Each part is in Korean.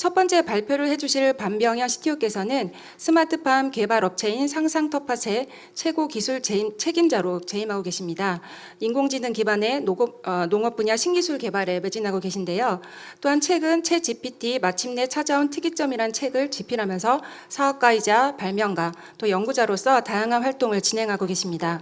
첫 번째 발표를 해주실 반병현 CTO께서는 스마트팜 개발 업체인 상상터팟의 최고 기술 재임- 책임자로 재임하고 계십니다. 인공지능 기반의 농업, 어, 농업 분야 신기술 개발에 매진하고 계신데요. 또한 최근 채 GPT 마침내 찾아온 특이점이란 책을 집필하면서 사업가이자 발명가 또 연구자로서 다양한 활동을 진행하고 계십니다.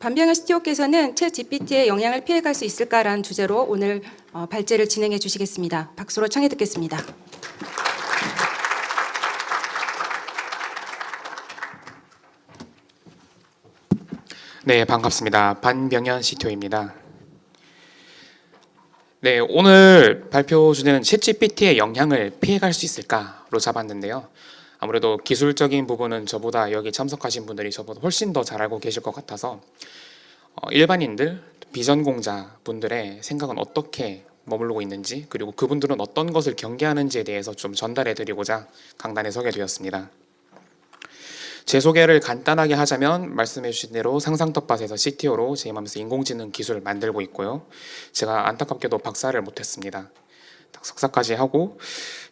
반병현 CTO께서는 채 GPT의 영향을 피해갈 수 있을까라는 주제로 오늘 어, 발제를 진행해 주시겠습니다. 박수로 청해 듣겠습니다. 네, 반갑습니다. 반병현 CTO입니다. 네, 오늘 발표 주제는 챗GPT의 영향을 피해갈 수 있을까로 잡았는데요. 아무래도 기술적인 부분은 저보다 여기 참석하신 분들이 저보다 훨씬 더 잘 알고 계실 것 같아서 어, 일반인들, 비전공자 분들의 생각은 어떻게 머무르고 있는지 그리고 그분들은 어떤 것을 경계하는지에 대해서 좀 전달해 드리고자 강단에 서게 되었습니다. 제 소개를 간단하게 하자면 말씀해 주신 대로 상상텃밭에서 CTO로 재임하면서 인공지능 기술을 만들고 있고요. 제가 안타깝게도 박사를 못했습니다. 딱 석사까지 하고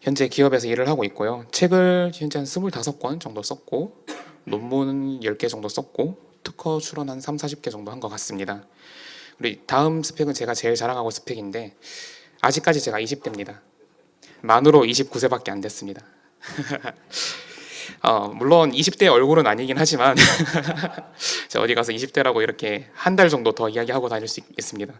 현재 기업에서 일을 하고 있고요. 책을 현재 한 25권 정도 썼고 논문 10개 정도 썼고 특허 출원 한 3, 40개 정도 한 것 같습니다. 그리고 다음 스펙은 제가 제일 자랑하고 스펙인데 아직까지 제가 20대입니다. 만으로 29세밖에 안 됐습니다. 어, 물론 20대 얼굴은 아니긴 하지만 어디 가서 20대라고 이렇게 한 달 정도 더 이야기하고 다닐 수 있습니다.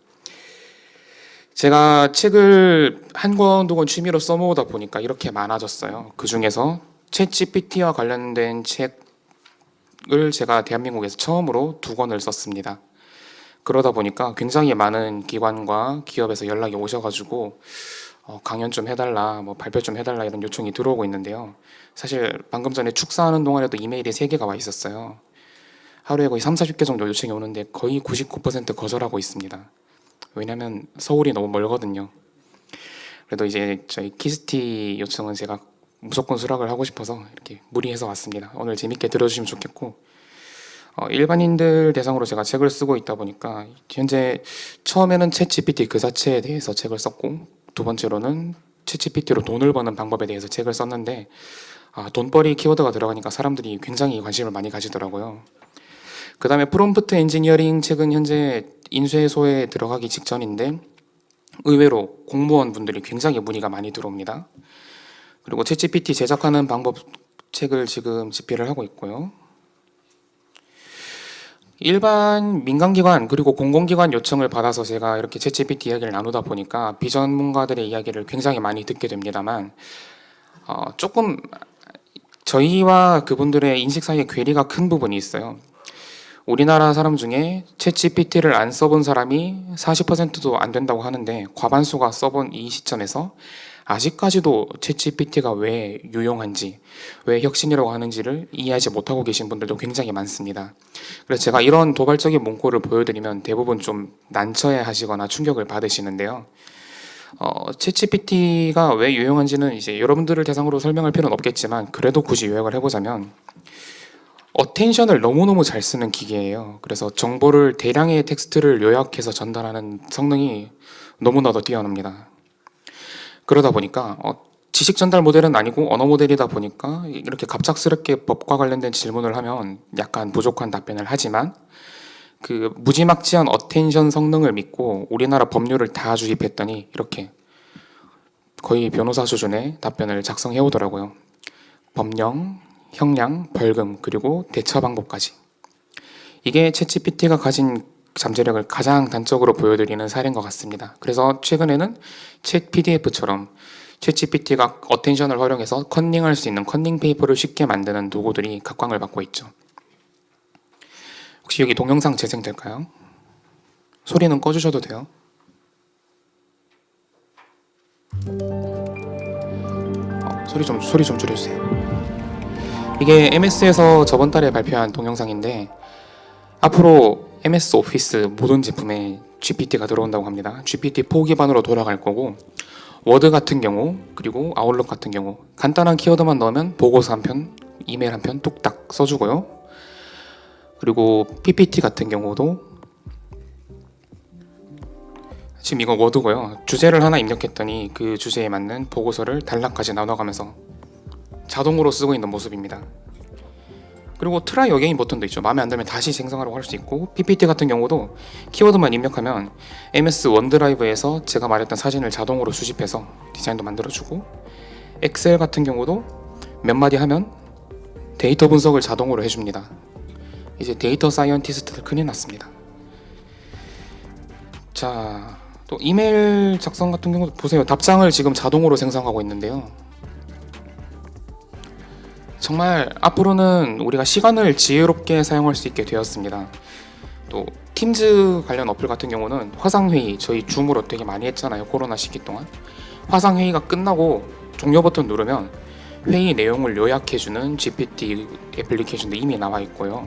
제가 책을 한 권, 두 권 취미로 써모으다 보니까 이렇게 많아졌어요. 그 중에서 챗 GPT와 관련된 책을 제가 대한민국에서 처음으로 두 권을 썼습니다. 그러다 보니까 굉장히 많은 기관과 기업에서 연락이 오셔가지고 어, 강연 좀 해달라, 뭐 발표 좀 해달라 이런 요청이 들어오고 있는데요. 사실 방금 전에 축사하는 동안에도 이메일이 세 개가 와 있었어요. 하루에 거의 3, 40개 정도 요청이 오는데 거의 99% 거절하고 있습니다. 왜냐면 서울이 너무 멀거든요. 그래도 이제 저희 키스티 요청은 제가 무조건 수락을 하고 싶어서 이렇게 무리해서 왔습니다. 오늘 재밌게 들어주시면 좋겠고 어, 일반인들 대상으로 제가 책을 쓰고 있다 보니까 현재 처음에는 챗 GPT 그 자체에 대해서 책을 썼고 두 번째로는 챗 GPT로 돈을 버는 방법에 대해서 책을 썼는데 아, 돈벌이 키워드가 들어가니까 사람들이 굉장히 관심을 많이 가지더라고요. 그 다음에 프롬프트 엔지니어링 책은 현재 인쇄소에 들어가기 직전인데 의외로 공무원 분들이 굉장히 문의가 많이 들어옵니다. 그리고 챗 GPT 제작하는 방법 책을 지금 집필을 하고 있고요. 일반 민간기관 그리고 공공기관 요청을 받아서 제가 이렇게 챗GPT 이야기를 나누다 보니까 비전문가들의 이야기를 굉장히 많이 듣게 됩니다만 어, 조금 저희와 그분들의 인식 사이에 괴리가 큰 부분이 있어요. 우리나라 사람 중에 챗GPT를 안 써본 사람이 40%도 안 된다고 하는데 과반수가 써본 이 시점에서 아직까지도 챗GPT가 왜 유용한지, 왜 혁신이라고 하는지를 이해하지 못하고 계신 분들도 굉장히 많습니다. 그래서 제가 이런 도발적인 문구를 보여드리면 대부분 좀 난처해 하시거나 충격을 받으시는데요. 어, 챗GPT가 왜 유용한지는 이제 여러분들을 대상으로 설명할 필요는 없겠지만 그래도 굳이 요약을 해보자면 어텐션을 너무너무 잘 쓰는 기계예요. 그래서 정보를 대량의 텍스트를 요약해서 전달하는 성능이 너무나도 뛰어납니다. 그러다 보니까 어, 지식 전달 모델은 아니고 언어 모델이다 보니까 이렇게 갑작스럽게 법과 관련된 질문을 하면 약간 부족한 답변을 하지만 그 무지막지한 어텐션 성능을 믿고 우리나라 법률을 다 주입했더니 이렇게 거의 변호사 수준의 답변을 작성해 오더라고요. 법령, 형량, 벌금 그리고 대처 방법까지. 이게 챗GPT가 가진 잠재력을 가장 단적으로 보여드리는 사례인 것 같습니다. 그래서 최근에는 챗 PDF처럼 챗GPT가 어텐션을 활용해서 컨닝할 수 있는 컨닝 페이퍼를 쉽게 만드는 도구들이 각광을 받고 있죠. 혹시 여기 동영상 재생될까요? 소리는 꺼주셔도 돼요. 어, 소리 좀 소리 좀 줄여주세요. 이게 MS에서 저번 달에 발표한 동영상인데 앞으로 MS 오피스 모든 제품에 GPT가 들어온다고 합니다. GPT4 기반으로 돌아갈 거고 워드 같은 경우 그리고 아웃룩 같은 경우 간단한 키워드만 넣으면 보고서 한 편, 이메일 한 편 뚝딱 써주고요. 그리고 PPT 같은 경우도 지금 이거 워드고요. 주제를 하나 입력했더니 그 주제에 맞는 보고서를 단락까지 나눠가면서 자동으로 쓰고 있는 모습입니다. 그리고 트라이 어게인 버튼도 있죠. 마음에 안 들면 다시 생성하라고 할 수 있고 PPT 같은 경우도 키워드만 입력하면 MS 원드라이브에서 제가 말했던 사진을 자동으로 수집해서 디자인도 만들어주고 엑셀 같은 경우도 몇 마디 하면 데이터 분석을 자동으로 해줍니다. 이제 데이터 사이언티스트들 큰일 났습니다. 자, 또 이메일 작성 같은 경우도 보세요. 답장을 지금 자동으로 생성하고 있는데요. 정말 앞으로는 우리가 시간을 지혜롭게 사용할 수 있게 되었습니다. 또 팀즈 관련 어플 같은 경우는 화상 회의 저희 줌으로 되게 많이 했잖아요. 코로나 시기 동안 화상 회의가 끝나고 종료 버튼 누르면 회의 내용을 요약해주는 GPT 애플리케이션도 이미 나와 있고요.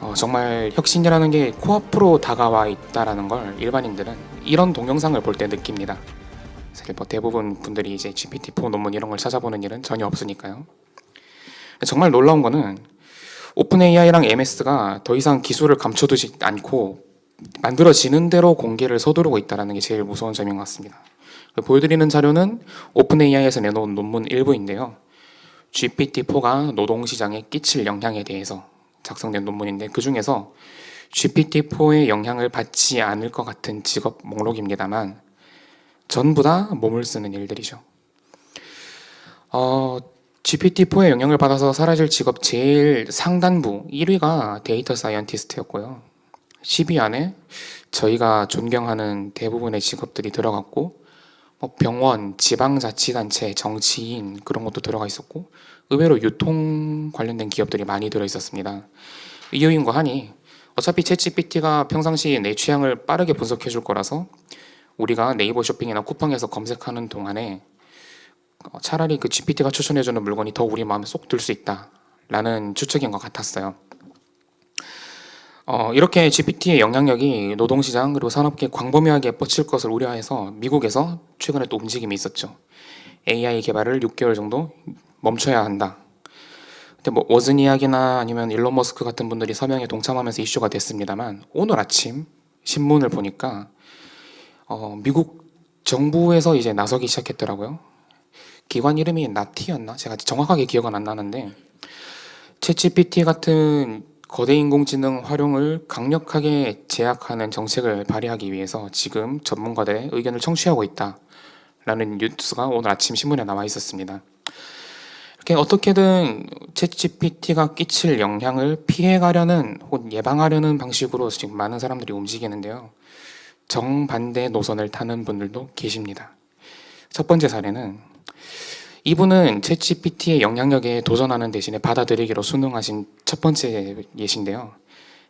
어, 정말 혁신이라는 게 코앞으로 다가와 있다라는 걸 일반인들은 이런 동영상을 볼 때 느낍니다. 사실 뭐 대부분 분들이 이제 GPT-4 논문 이런 걸 찾아보는 일은 전혀 없으니까요. 정말 놀라운 거는 오픈 AI랑 MS가 더 이상 기술을 감춰두지 않고 만들어지는 대로 공개를 서두르고 있다는 게 제일 무서운 점인 것 같습니다. 보여드리는 자료는 오픈 AI에서 내놓은 논문 일부인데요. GPT-4가 노동시장에 끼칠 영향에 대해서 작성된 논문인데 그 중에서 GPT-4의 영향을 받지 않을 것 같은 직업 목록입니다만 전부 다 몸을 쓰는 일들이죠. 어, GPT-4의 영향을 받아서 사라질 직업 제일 상단부 1위가 데이터 사이언티스트였고요. 10위 안에 저희가 존경하는 대부분의 직업들이 들어갔고 뭐 병원, 지방자치단체, 정치인 그런 것도 들어가 있었고 의외로 유통 관련된 기업들이 많이 들어 있었습니다. 이유인 거 하니 어차피 챗GPT가 평상시 내 취향을 빠르게 분석해 줄 거라서 우리가 네이버 쇼핑이나 쿠팡에서 검색하는 동안에 어, 차라리 그 GPT가 추천해주는 물건이 더 우리 마음에 쏙 들 수 있다라는 추측인 것 같았어요. 어, 이렇게 GPT의 영향력이 노동시장 그리고 산업계에 광범위하게 뻗칠 것을 우려해서 미국에서 최근에 또 움직임이 있었죠. AI 개발을 6개월 정도 멈춰야 한다. 근데 뭐 워즈니악이나 아니면 일론 머스크 같은 분들이 서명에 동참하면서 이슈가 됐습니다만 오늘 아침 신문을 보니까 어, 미국 정부에서 이제 나서기 시작했더라고요. 기관 이름이 나티였나? 제가 정확하게 기억은 안 나는데 챗GPT 같은 거대 인공지능 활용을 강력하게 제약하는 정책을 발의하기 위해서 지금 전문가들의 의견을 청취하고 있다라는 뉴스가 오늘 아침 신문에 나와 있었습니다. 이렇게 어떻게든 챗GPT가 끼칠 영향을 피해가려는 혹은 예방하려는 방식으로 지금 많은 사람들이 움직이는데요. 정반대 노선을 타는 분들도 계십니다. 첫 번째 사례는 이분은 챗GPT의 영향력에 도전하는 대신에 받아들이기로 순응하신 첫 번째 예신데요.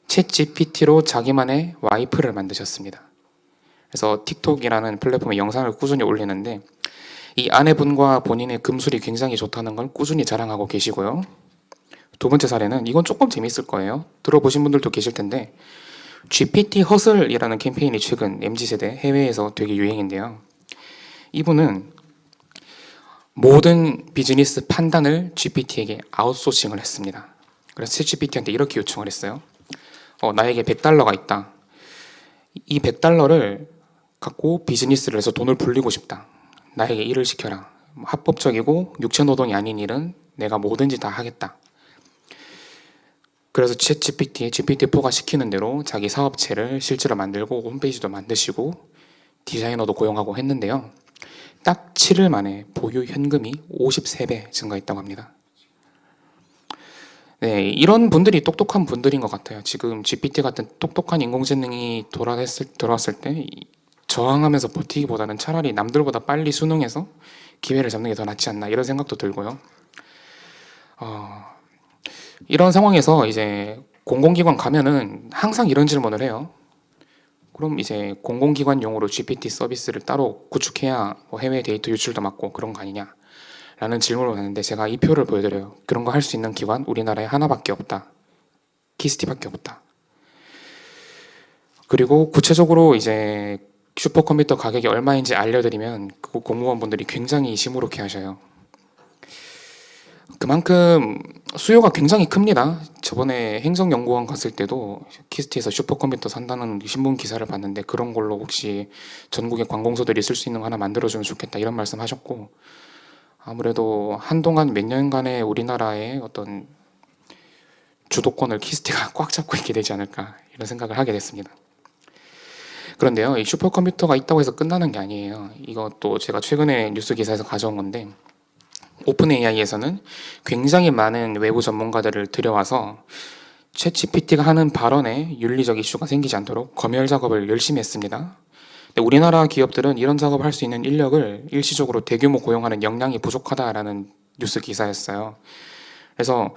챗GPT로 자기만의 와이프를 만드셨습니다. 그래서 틱톡이라는 플랫폼에 영상을 꾸준히 올리는데 이 아내분과 본인의 금술이 굉장히 좋다는 걸 꾸준히 자랑하고 계시고요. 두 번째 사례는 이건 조금 재밌을 거예요. 들어보신 분들도 계실 텐데 GPT 허슬이라는 캠페인이 최근 MZ세대 해외에서 되게 유행인데요. 이분은 모든 비즈니스 판단을 GPT에게 아웃소싱을 했습니다. 그래서 챗GPT한테 이렇게 요청을 했어요. 어, 나에게 100달러가 있다. 이 100달러를 갖고 비즈니스를 해서 돈을 불리고 싶다. 나에게 일을 시켜라. 합법적이고 육체 노동이 아닌 일은 내가 뭐든지 다 하겠다. 그래서 챗 GPT에 GPT-4가 시키는 대로 자기 사업체를 실제로 만들고 홈페이지도 만드시고 디자이너도 고용하고 했는데요. 딱 7일 만에 보유 현금이 53배 증가했다고 합니다. 네, 이런 분들이 똑똑한 분들인 것 같아요. 지금 GPT 같은 똑똑한 인공지능이 돌아왔을, 돌아왔을 때 이- 저항하면서 버티기보다는 차라리 남들보다 빨리 수능해서 기회를 잡는 게 더 낫지 않나 이런 생각도 들고요. 어, 이런 상황에서 이제 공공기관 가면은 항상 이런 질문을 해요. 그럼 이제 공공기관 용으로 GPT 서비스를 따로 구축해야 뭐 해외 데이터 유출도 막고 그런 거 아니냐? 라는 질문을 하는데 제가 이 표를 보여드려요. 그런 거 할 수 있는 기관 우리나라에 하나밖에 없다. 키스티밖에 없다. 그리고 구체적으로 이제 슈퍼컴퓨터 가격이 얼마인지 알려드리면 그 공무원분들이 굉장히 시무룩해 하셔요. 그만큼 수요가 굉장히 큽니다. 저번에 행정연구원 갔을 때도 키스트에서 슈퍼컴퓨터 산다는 신문 기사를 봤는데 그런 걸로 혹시 전국의 관공서들이 쓸 수 있는 거 하나 만들어주면 좋겠다 이런 말씀 하셨고 아무래도 한동안 몇 년간의 우리나라의 어떤 주도권을 키스트가 꽉 잡고 있게 되지 않을까 이런 생각을 하게 됐습니다. 그런데요, 이 슈퍼컴퓨터가 있다고 해서 끝나는 게 아니에요. 이것도 제가 최근에 뉴스 기사에서 가져온 건데 오픈 AI에서는 굉장히 많은 외부 전문가들을 들여와서 챗 GPT가 하는 발언에 윤리적 이슈가 생기지 않도록 검열 작업을 열심히 했습니다. 우리나라 기업들은 이런 작업을 할 수 있는 인력을 일시적으로 대규모 고용하는 역량이 부족하다라는 뉴스 기사였어요. 그래서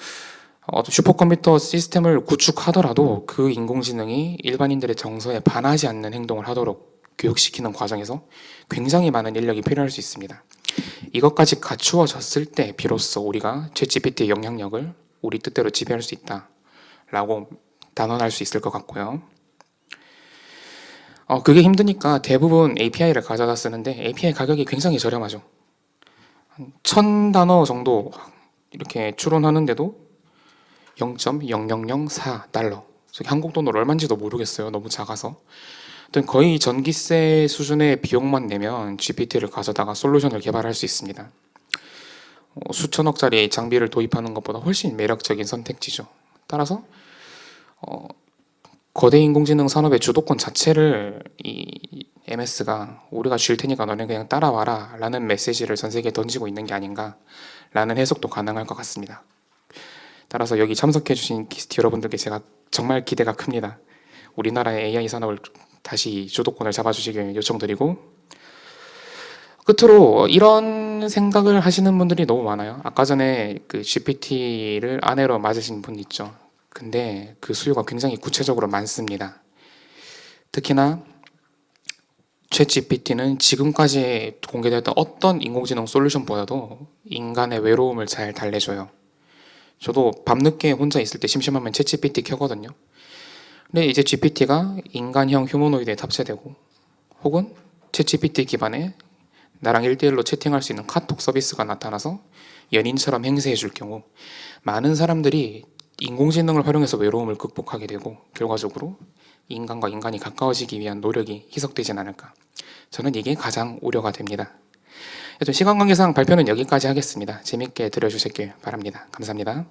어, 슈퍼컴퓨터 시스템을 구축하더라도 그 인공지능이 일반인들의 정서에 반하지 않는 행동을 하도록 교육시키는 과정에서 굉장히 많은 인력이 필요할 수 있습니다. 이것까지 갖추어졌을 때 비로소 우리가 챗GPT의 영향력을 우리 뜻대로 지배할 수 있다라고 단언할 수 있을 것 같고요. 어, 그게 힘드니까 대부분 API를 가져다 쓰는데 API 가격이 굉장히 저렴하죠. 한천 단어 정도 이렇게 추론하는데도 0.0004달러. 저기 한국 돈으로 얼마인지도 모르겠어요. 너무 작아서. 하여튼 거의 전기세 수준의 비용만 내면 GPT를 가져다가 솔루션을 개발할 수 있습니다. 어, 수천억짜리 장비를 도입하는 것보다 훨씬 매력적인 선택지죠. 따라서 어, 거대 인공지능 산업의 주도권 자체를 이 MS가 우리가 줄 테니까 너네 그냥 따라와라 라는 메시지를 전 세계에 던지고 있는 게 아닌가 라는 해석도 가능할 것 같습니다. 따라서 여기 참석해 주신 기스트 여러분들께 제가 정말 기대가 큽니다. 우리나라의 AI 산업을 다시 주도권을 잡아주시길 요청드리고 끝으로 이런 생각을 하시는 분들이 너무 많아요. 아까 전에 그 GPT를 아내로 맞으신 분 있죠. 근데 그 수요가 굉장히 구체적으로 많습니다. 특히나 챗 GPT는 지금까지 공개됐던 어떤 인공지능 솔루션보다도 인간의 외로움을 잘 달래줘요. 저도 밤늦게 혼자 있을 때 심심하면 챗 GPT 켜거든요. 근데 이제 GPT가 인간형 휴머노이드에 탑재되고 혹은 챗 GPT 기반의 나랑 1대1로 채팅할 수 있는 카톡 서비스가 나타나서 연인처럼 행세해 줄 경우 많은 사람들이 인공지능을 활용해서 외로움을 극복하게 되고 결과적으로 인간과 인간이 가까워지기 위한 노력이 희석되진 않을까. 저는 이게 가장 우려가 됩니다. 시간 관계상 발표는 여기까지 하겠습니다. 재밌게 들어주셨길 바랍니다. 감사합니다.